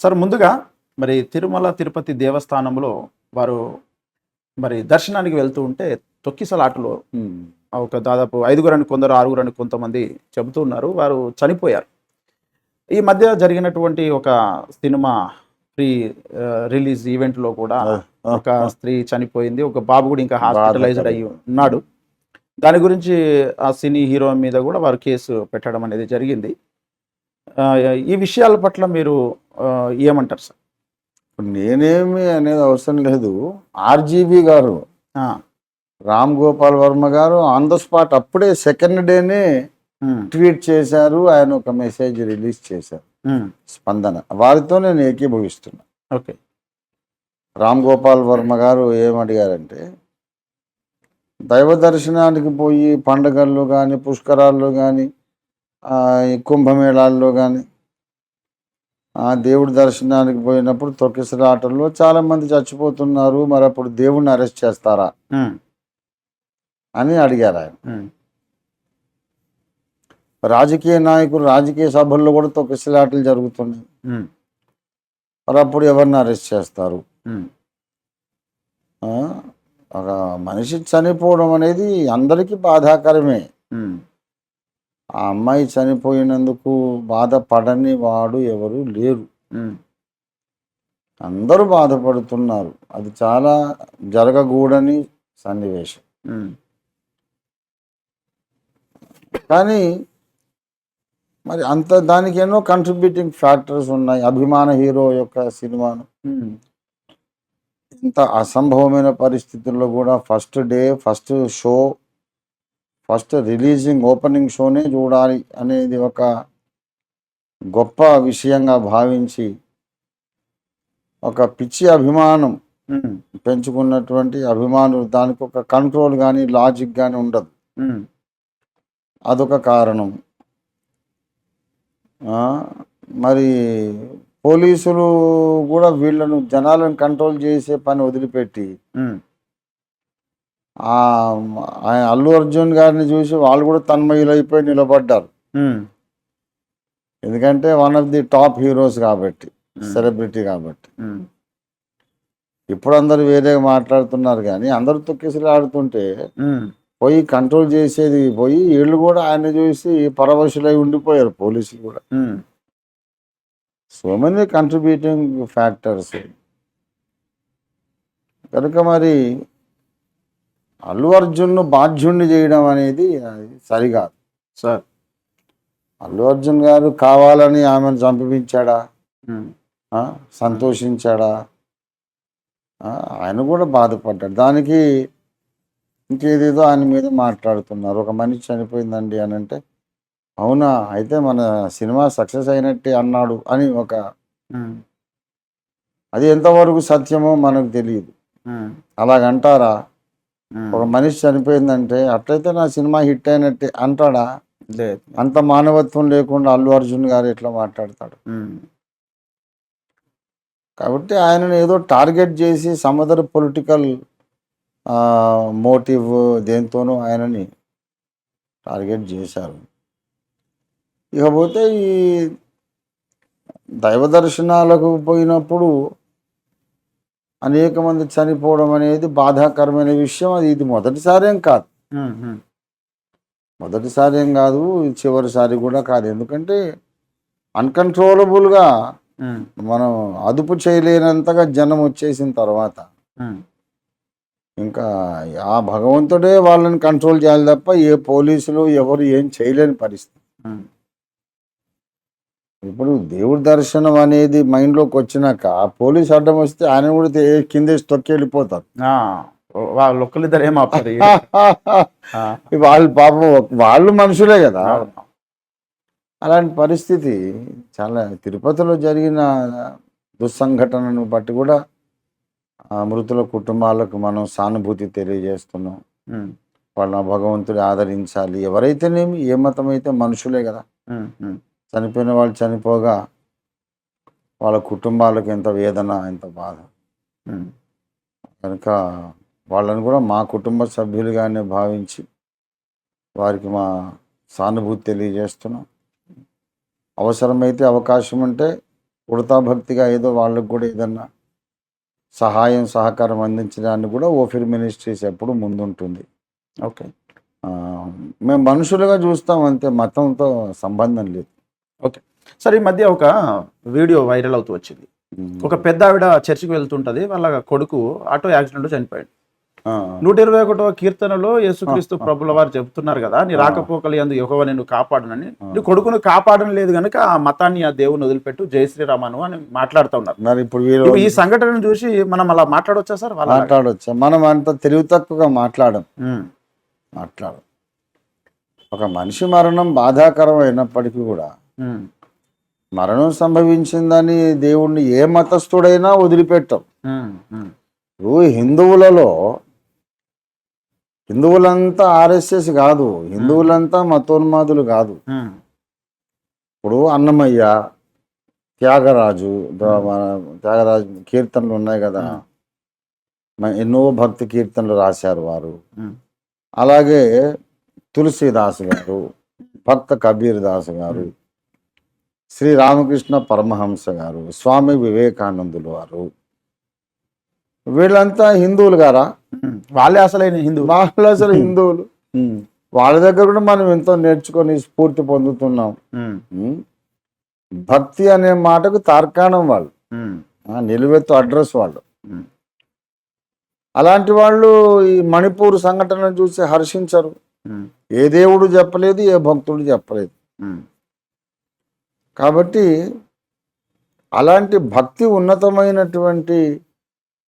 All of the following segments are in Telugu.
సార్ ముందుగా మరి తిరుమల తిరుపతి దేవస్థానంలో వారు మరి దర్శనానికి వెళ్తూ ఉంటే తొక్కిసలాటలో ఒక దాదాపు ఐదుగురని కొందరు ఆరుగురని కొంతమంది చెబుతూ ఉన్నారు. వారు చనిపోయారు. ఈ మధ్య జరిగినటువంటి ఒక సినిమా ప్రీ రిలీజ్ ఈవెంట్లో కూడా ఒక స్త్రీ చనిపోయింది. ఒక బాబు కూడా ఇంకా హాస్పిటలైజ్డ్ అయ్యి ఉన్నాడు. దాని గురించి ఆ సినీ హీరో మీద కూడా వారు కేసు పెట్టడం అనేది జరిగింది. ఈ విషయాల పట్ల మీరు ఏమంటారు సార్? నేనేమి అనేది అవసరం లేదు. ఆర్జీబీ గారు Ram Gopal Varma garu on the spot అప్పుడే సెకండ్ డేనే ట్వీట్ చేశారు. ఆయన ఒక మెసేజ్ రిలీజ్ చేశారు. స్పందన. వారితో నేను ఏకీభవిస్తున్నా. ఓకే. రామ్ గోపాల్ వర్మ గారు ఏమడిగారంటే దైవ దర్శనానికి పోయి పండగల్లో కానీ పుష్కరాల్లో కానీ కుంభమేళాల్లో కానీ ఆ దేవుడి దర్శనానికి పోయినప్పుడు తొక్కిసలాటల్లో చాలా మంది చచ్చిపోతున్నారు. మరి అప్పుడు దేవుడిని అరెస్ట్ చేస్తారా? అని అడిగారు ఆయన. రాజకీయ నాయకులు రాజకీయ సభల్లో కూడా తొక్కిసలాటలు జరుగుతున్నాయి. మరి అప్పుడు ఎవరిని అరెస్ట్ చేస్తారు? ఒక మనిషి చనిపోవడం అనేది అందరికీ బాధాకరమే. ఆ అమ్మాయి చనిపోయినందుకు బాధపడని వాడు ఎవరు లేరు. అందరూ బాధపడుతున్నారు. అది చాలా జరగకూడని సన్నివేశం. కానీ మరి అంత దానికి ఎన్నో కంట్రిబ్యూటింగ్ ఫ్యాక్టర్స్ ఉన్నాయి. అభిమాన హీరో యొక్క సినిమాను. ఇంత అసంభవమైన పరిస్థితుల్లో కూడా first day first show first releasing opening షోనే చూడాలి అనేది ఒక గొప్ప విషయంగా భావించి ఒక పిచ్చి అభిమానం పెంచుకున్నటువంటి అభిమానులు దానికి ఒక కంట్రోల్ కానీ లాజిక్ కానీ ఉండదు. అదొక కారణం. మరి పోలీసులు కూడా వీళ్ళను జనాలను కంట్రోల్ చేసే పని వదిలిపెట్టి ఆయన అల్లు అర్జున్ గారిని చూసి వాళ్ళు కూడా తన్మయులైపోయి నిలబడ్డారు. ఎందుకంటే one of the top heroes కాబట్టి. సెలబ్రిటీ కాబట్టి. ఇప్పుడు అందరు వేరే మాట్లాడుతున్నారు కానీ అందరూ తొక్కిసలు ఆడుతుంటే పోయి కంట్రోల్ చేసేది పోయి వీళ్ళు కూడా ఆయన చూసి పరవశులై ఉండిపోయారు పోలీసులు కూడా. సో మెనీ కంట్రిబ్యూటింగ్ ఫ్యాక్టర్స్ కనుక మరి అల్లు అర్జున్ను బాధ్యుణ్ణి చేయడం అనేది సరికాదు సార్. అల్లు అర్జున్ గారు కావాలని ఆమెను చంపించాడా సంతోషించాడా? ఆయన కూడా బాధపడ్డాడు. దానికి ఇంకేదేదో ఆయన మీద మాట్లాడుతున్నారు. ఒక మనిషి చనిపోయిందండి అని అంటే అవునా? అయితే మన సినిమా సక్సెస్ అయినట్టే అన్నాడు అని ఒక అది ఎంతవరకు సత్యమో మనకు తెలియదు. అలాగంటారా? ఒక మనిషి చనిపోయిందంటే అట్లయితే నా సినిమా హిట్ అయినట్టే అంటాడా? లేదు. అంత మానవత్వం లేకుండా అల్లు అర్జున్ గారు ఎట్లా మాట్లాడతాడు? కాబట్టి ఆయనను ఏదో టార్గెట్ చేసి సమదర్ పొలిటికల్ మోటివ్ దేంతోనూ ఆయనని టార్గెట్ చేశారు. ఇకపోతే ఈ దైవ దర్శనాలకు పోయినప్పుడు అనేక మంది చనిపోవడం అనేది బాధాకరమైన విషయం. అది ఇది మొదటిసారేం కాదు. మొదటిసారి ఏం కాదు చివరిసారి కూడా కాదు. ఎందుకంటే అన్కంట్రోలబుల్గా మనం అదుపు చేయలేనంతగా జనం వచ్చేసిన తర్వాత ఇంకా ఆ భగవంతుడే వాళ్ళని కంట్రోల్ చేయాలి తప్ప ఏ పోలీసులు ఎవరు ఏం చేయలేని పరిస్థితి. ఇప్పుడు దేవుడి దర్శనం అనేది మైండ్లోకి వచ్చినాక పోలీస్ అడ్డం వస్తే ఆయన కూడా కిందేసి తొక్కి వెళ్ళిపోతారు. వాళ్ళు ఒక్కరిద్దరు వాళ్ళు పాపం వాళ్ళు మనుషులే కదా. అలాంటి పరిస్థితి చాలా తిరుపతిలో జరిగిన దుస్సంఘటనను బట్టి కూడా మృతుల కుటుంబాలకు మనం సానుభూతి తెలియజేస్తున్నాం. వాళ్ళ భగవంతుడి ఆదరించాలి. ఎవరైతేనేమి ఏ మతం అయితే మనుషులే కదా. చనిపోయిన వాళ్ళు చనిపోగా వాళ్ళ కుటుంబాలకు ఎంత వేదన ఎంత బాధ. కనుక వాళ్ళని కూడా మా కుటుంబ సభ్యులుగానే భావించి వారికి మా సానుభూతి తెలియజేస్తున్నాం. అవసరమైతే అవకాశం ఉంటే ఉడతా భక్తిగా ఏదో వాళ్ళకు కూడా ఏదన్నా సహాయం సహకారం అందించడానికి కూడా ఓఫిర్ మినిస్ట్రీస్ ఎప్పుడు ముందుంటుంది. ఓకే. మేము మనుషులుగా చూస్తాం అంతే మతంతో సంబంధం లేదు. సార్ ఈ మధ్య ఒక వీడియో వైరల్ అవుతూ వచ్చింది. ఒక పెద్ద ఆవిడ చర్చికి వెళ్తుంటది వాళ్ళ కొడుకు ఆటో యాక్సిడెంట్ చనిపోయాడు. నూట ఇరవై ఒకటో కీర్తనలో యేసుక్రీస్తు ప్రభుల వారు చెబుతున్నారు కదా నీ రాకపోకలి అందు యెహోవా నిన్ను కాపాడనని. నీ కొడుకును కాపాడడం లేదు కనుక ఆ మతాన్ని ఆ దేవుని వదిలిపెట్టు జై శ్రీరామను అని మాట్లాడుతూ ఉన్నారు. మరి ఇప్పుడు ఈ సంఘటనను చూసి మనం అలా మాట్లాడవచ్చా సార్? వాళ్ళ మాట్లాడొచ్చా? మనం అంత తెలివి తక్కువగా మాట్లాడం. మాట్లాడం. ఒక మనిషి మరణం బాధాకరం అయినప్పటికీ కూడా మరణం సంభవించిందని దేవుణ్ణి ఏ మతస్థుడైనా వదిలిపెట్టాం. ఇప్పుడు హిందువులలో హిందువులంతా ఆర్ఎస్ఎస్ కాదు హిందువులంతా మతోన్మాదులు కాదు. ఇప్పుడు అన్నమయ్య త్యాగరాజు త్యాగరాజు కీర్తనలు ఉన్నాయి కదా. ఎన్నో భక్తి కీర్తనలు రాశారు వారు. అలాగే తులసీదాసు గారు భక్త కబీర్ దాస్ గారు శ్రీ రామకృష్ణ పరమహంస గారు స్వామి వివేకానందులు వారు. వీళ్ళంతా హిందువులు గారా. వాళ్ళే అసలైన హిందూ వాళ్ళు అసలు హిందువులు. వాళ్ళ దగ్గర కూడా మనం ఎంతో నేర్చుకొని స్ఫూర్తి పొందుతున్నాం? భక్తి అనే మాటకు తార్కాణం వాళ్ళు. నిలువెత్తు అడ్రస్ వాళ్ళు. అలాంటి వాళ్ళు ఈ మణిపూర్ సంఘటన చూసి హర్షించరు. ఏ దేవుడు చెప్పలేదు ఏ భక్తుడు చెప్పలేదు. కాబట్టి అలాంటి భక్తి ఉన్నతమైనటువంటి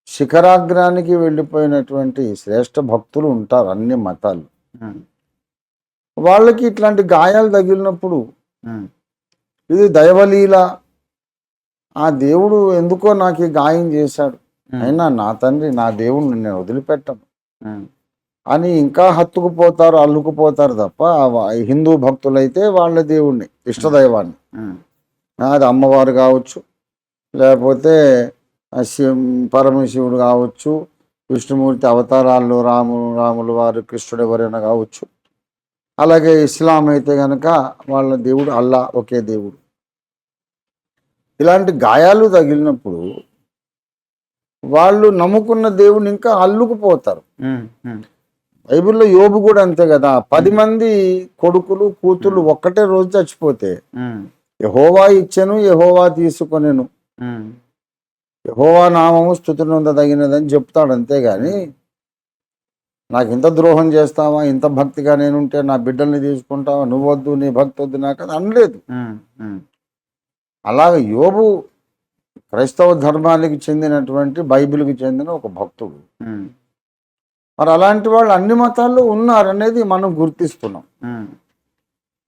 శిఖరాగ్రానికి వెళ్ళిపోయినటువంటి శ్రేష్ఠ భక్తులు ఉంటారు అన్ని మతాలు. వాళ్ళకి ఇట్లాంటి గాయాలు తగిలినప్పుడు ఇది దైవలీల. ఆ దేవుడు ఎందుకో నాకు ఈ గాయం చేశాడు. అయినా నా తండ్రి నా దేవుడిని నేను వదిలిపెట్టను. అని ఇంకా హత్తుకుపోతారు అల్లుకుపోతారు తప్ప హిందూ భక్తులైతే వాళ్ళ దేవుణ్ణి ఇష్టదైవాన్ని. అది అమ్మవారు కావచ్చు లేకపోతే పరమశివుడు కావచ్చు విష్ణుమూర్తి అవతారాల్లో రాము రాముల వారు కృష్ణుడు ఎవరైనా కావచ్చు. అలాగే ఇస్లాం అయితే గనక వాళ్ళ దేవుడు అల్లా ఒకే దేవుడు. ఇలాంటి గాయాలు తగిలినప్పుడు వాళ్ళు నమ్ముకున్న దేవుని ఇంకా అల్లుకుపోతారు. బైబిల్లో యోబు కూడా అంతే కదా. పది మంది కొడుకులు కూతుళ్ళు ఒక్కటే రోజు చచ్చిపోతే యహోవా ఇచ్చెను యహోవా తీసుకొనెను. యహోవా నామము స్థుతినందదగినదని చెప్తాడు అంతేగాని నాకు ఇంత ద్రోహం చేస్తావా ఇంత భక్తిగా నేనుంటే నా బిడ్డల్ని తీసుకుంటావా నువ్వొద్దు నీ భక్తి వద్దు నాకు అది అనలేదు. అలాగే యోబు క్రైస్తవ ధర్మానికి చెందినటువంటి బైబిల్కి చెందిన ఒక భక్తుడు. మరి అలాంటి వాళ్ళు అన్ని మతాల్లో ఉన్నారనేది మనం గుర్తిస్తున్నాం.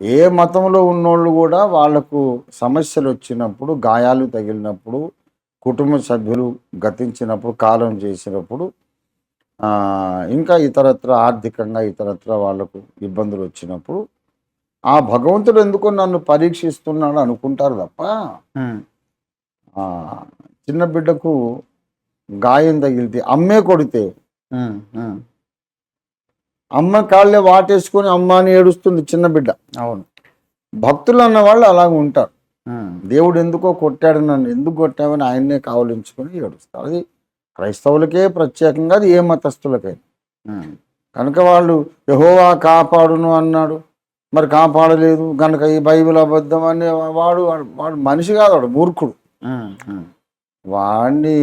ఏ మతంలో ఉన్నోళ్ళు కూడా వాళ్ళకు సమస్యలు వచ్చినప్పుడు గాయాలు తగిలినప్పుడు కుటుంబ సభ్యులు గతించినప్పుడు కాలం చేసినప్పుడు ఇంకా ఇతరత్ర ఆర్థికంగా ఇతరత్ర వాళ్ళకు ఇబ్బందులు వచ్చినప్పుడు ఆ భగవంతుడు ఎందుకో నన్ను పరీక్షిస్తున్నాడు అనుకుంటారు తప్ప చిన్న బిడ్డకు గాయం తగిలితే అమ్మే కొడితే అమ్మ కాళ్ళే వాటేసుకొని అమ్మ అని ఏడుస్తుంది చిన్న బిడ్డ. అవును. భక్తులు అన్న వాళ్ళు అలాగ ఉంటారు. దేవుడు ఎందుకో కొట్టాడు నన్ను ఎందుకు కొట్టావని ఆయన్నే కావలించుకొని ఏడుస్తారు. అది క్రైస్తవులకే ప్రత్యేకంగా అది ఏ మతస్థులకైనా. కనుక వాళ్ళు యహోవా కాపాడును అన్నాడు. మరి కాపాడలేదు. కనుక ఈ బైబిల్ అబద్ధం అని వాడు వాడు మనిషి కాదు వాడు మూర్ఖుడు. వాడిని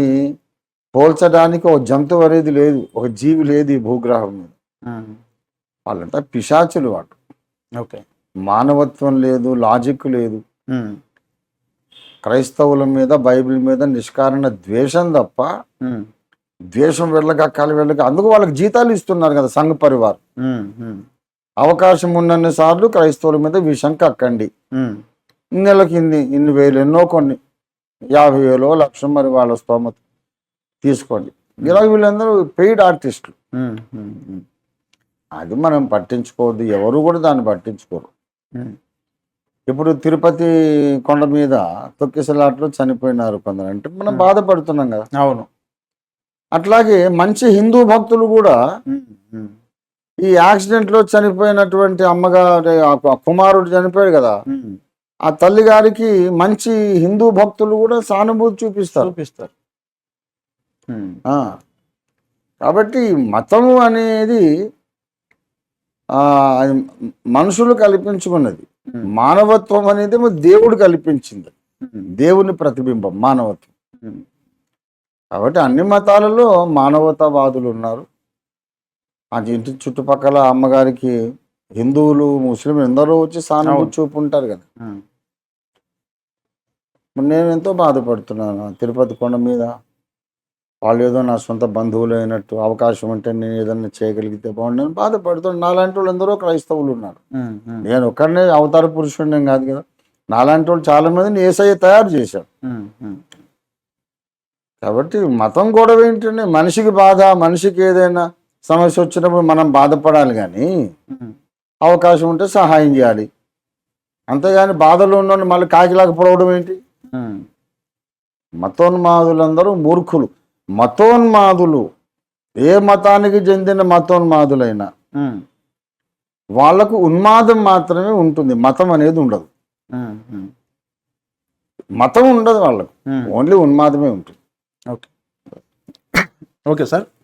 పోల్చడానికి ఒక జంతువు అనేది లేదు ఒక జీవి లేదు ఈ భూగ్రహం మీద. వాళ్ళంతా పిశాచులు వాడు. ఓకే. మానవత్వం లేదు లాజిక్ లేదు. క్రైస్తవుల మీద బైబిల్ మీద నిష్కారణ ద్వేషం తప్ప ద్వేషం వెళ్ళగక్కాలి వెళ్ళక అందుకు వాళ్ళకి జీతాలు ఇస్తున్నారు కదా సంఘ పరివార్. అవకాశం ఉన్నన్ని సార్లు క్రైస్తవుల మీద విషం కక్కండి. ఉమ్, నెలకి ఇన్ని ఇన్ని వేలు ఎన్నో కొన్ని. యాభై వేలో లక్ష మరి వాళ్ళ స్తోమత. తీసుకోండి. ఇలా వీళ్ళందరూ పెయిడ్ ఆర్టిస్టులు. అది మనం పట్టించుకోవద్దు. ఎవరు కూడా దాన్ని పట్టించుకోరు. ఇప్పుడు తిరుపతి కొండ మీద తొక్కిసలాట్లో చనిపోయినారు కొందరు. అంటే మనం బాధపడుతున్నాం కదా. అవును. అట్లాగే మంచి హిందూ భక్తులు కూడా ఈ యాక్సిడెంట్లో చనిపోయినటువంటి అమ్మగారు కుమారుడు చనిపోయాడు కదా. ఆ తల్లి గారికి మంచి హిందూ భక్తులు కూడా సానుభూతి చూపిస్తారు. చూపిస్తారు. కాబట్టి మతము అనేది మనుషులు కల్పించుకున్నది మానవత్వం అనేది దేవుడు కల్పించింది. దేవుని ప్రతిబింబం మానవత్వం. కాబట్టి అన్ని మతాలలో మానవతావాదులు ఉన్నారు. ఆ ఇంటి చుట్టుపక్కల అమ్మగారికి హిందువులు ముస్లింలు ఎందరో వచ్చి సానుభూతి అవును. చూపు ఉంటారు కదా. నేను ఎంతో బాధపడుతున్నాను. తిరుపతి కొండ మీద వాళ్ళు ఏదో నా సొంత బంధువులు అయినట్టు అవకాశం ఉంటే నేను ఏదన్నా చేయగలిగితే బాగుండు నేను బాధపడుతున్నాను నాలాంటి వాళ్ళు ఎందరో క్రైస్తవులు ఉన్నారు. నేను ఒక్కడనే అవతార పురుషుడిని కాదు కదా. నాలాంటి వాళ్ళు చాలా మందిని ఏసయ్య తయారు ఉమ్, కాబట్టి మతం గొడవ ఏంటంటే మనిషికి బాధ మనిషికి ఏదైనా సమస్య వచ్చినప్పుడు మనం బాధపడాలి కానీ అవకాశం ఉంటే సహాయం చేయాలి. అంతేగాని బాధలో ఉన్న మళ్ళీ కాకిలాగా పొడవడం ఏంటి? మతోన్మాదులందరూ మూర్ఖులు. మతోన్మాదులు ఏ మతానికి చెందిన మతోన్మాదులైనా వాళ్ళకు ఉన్మాదం మాత్రమే ఉంటుంది. మతం అనేది ఉండదు. మతం ఉండదు వాళ్ళకు. ఓన్లీ ఉన్మాదమే ఉంటుంది. Okay sir.